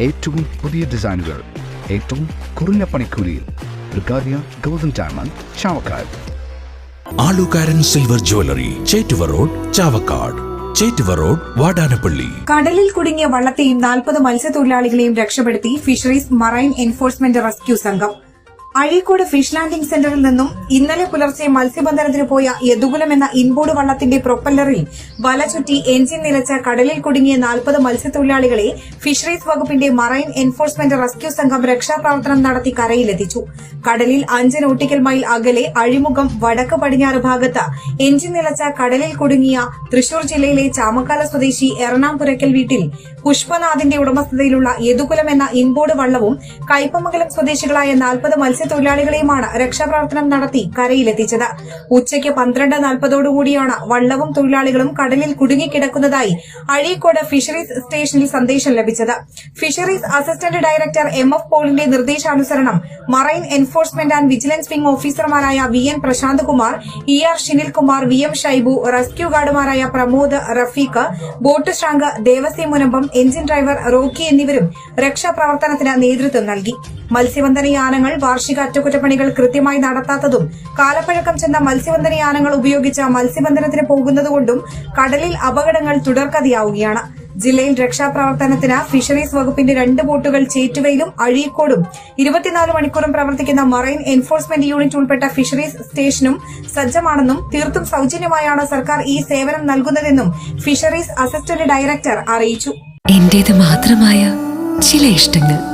ഏറ്റവും പുതിയ ഡിസൈനുകൾ ഏറ്റവും കുറഞ്ഞ പണിക്കൂലിയിൽ golden diamond Chavakkad. Alukaran silver jewellery Chettuva road Chavakkad. Chettuva road Vadanappally. കടലിൽ കുടുങ്ങിയ വള്ളത്തെയും നാൽപ്പത് മത്സ്യത്തൊഴിലാളികളെയും രക്ഷപ്പെടുത്തി ഫിഷറീസ് മറൈൻ എൻഫോഴ്സ്മെന്റ് റെസ്ക്യൂ സംഘം. അഴീക്കോട് ഫിഷ് ലാൻഡിംഗ് സെന്ററിൽ നിന്നും ഇന്നലെ പുലർച്ചെ മത്സ്യബന്ധനത്തിന് പോയ യദുകുലം എന്ന ഇൻബോർഡ് വള്ളത്തിന്റെ പ്രൊപ്പല്ലറിൽ വല ചുറ്റി എഞ്ചിൻ നിലച്ച കടലിൽ കുടുങ്ങിയ നാൽപ്പത് മത്സ്യത്തൊഴിലാളികളെ ഫിഷറീസ് വകുപ്പിന്റെ മറൈൻ എൻഫോഴ്സ്മെന്റ് റെസ്ക്യൂ സംഘം രക്ഷാപ്രവർത്തനം നടത്തി കരയിലെത്തിച്ചു. കടലിൽ അഞ്ച് നോട്ടിക്കൽ മൈൽ അകലെ അഴിമുഖം വടക്ക് പടിഞ്ഞാറ് ഭാഗത്ത് എഞ്ചിൻ നിലച്ച കടലിൽ കുടുങ്ങിയ തൃശൂർ ജില്ലയിലെ ചാമക്കാല സ്വദേശി എറണാംപുരക്കൽ വീട്ടിൽ പുഷ്പനാഥിന്റെ ഉടമസ്ഥതയിലുള്ള യദുകുലം എന്ന ഇൻബോർഡ് വള്ളവും കൈപ്പമംഗലം സ്വദേശികളായ നാൽപ്പത് മത്സ്യത്തൊഴിലാളികളെയുമാണ് രക്ഷാപ്രവർത്തനം നടത്തി കരയിലെത്തിച്ചത്. ഉച്ചയ്ക്ക് പന്ത്രണ്ട് നാൽപ്പതോടുകൂടിയാണ് വള്ളവും തൊഴിലാളികളും കടലിൽ കുടുങ്ങിക്കിടക്കുന്നതായി അഴീക്കോട് ഫിഷറീസ് സ്റ്റേഷനിൽ സന്ദേശം ലഭിച്ചത്. Fisheries assistant director M F പോളിന്റെ നിർദ്ദേശാനുസരണം marine enforcement and vigilance wing ഓഫീസർമാരായ V N Prashanth Kumar E R Shinilkumar V M Shaibu rescue ഗാർഡുമാരായ Pramod Rafeeq boat ശ്രാങ്ക് ദേവസി മുനമ്പം എഞ്ചിൻ ഡ്രൈവർ റോക്കി എന്നിവരും രക്ഷാപ്രവർത്തനത്തിന് നേതൃത്വം നൽകി. മത്സ്യബന്ധന യാനങ്ങൾ വാർഷിക അറ്റകുറ്റപ്പണികൾ കൃത്യമായി നടത്താത്തതും കാലപ്പഴക്കം ചെന്ന മത്സ്യബന്ധന യാനങ്ങൾ ഉപയോഗിച്ച് മത്സ്യബന്ധനത്തിന് പോകുന്നതുകൊണ്ടും കടലിൽ അപകടങ്ങൾ തുടർക്കഥയാവുകയാണ്. ജില്ലയിൽ രക്ഷാപ്രവർത്തനത്തിന് ഫിഷറീസ് വകുപ്പിന്റെ രണ്ട് ബോട്ടുകൾ ചേറ്റുവയിലും അഴീക്കോടും ഇരുപത്തിനാല് മണിക്കൂറും പ്രവർത്തിക്കുന്ന മറൈൻ എൻഫോഴ്സ്മെന്റ് യൂണിറ്റ് ഉൾപ്പെട്ട ഫിഷറീസ് സ്റ്റേഷനും സജ്ജമാണെന്നും തീർത്തും സൌജന്യമായാണ് സർക്കാർ ഈ സേവനം നൽകുന്നതെന്നും ഫിഷറീസ് അസിസ്റ്റന്റ് ഡയറക്ടർ അറിയിച്ചു. എന്റേത് മാത്രമായ ചില ഇഷ്ടങ്ങൾ.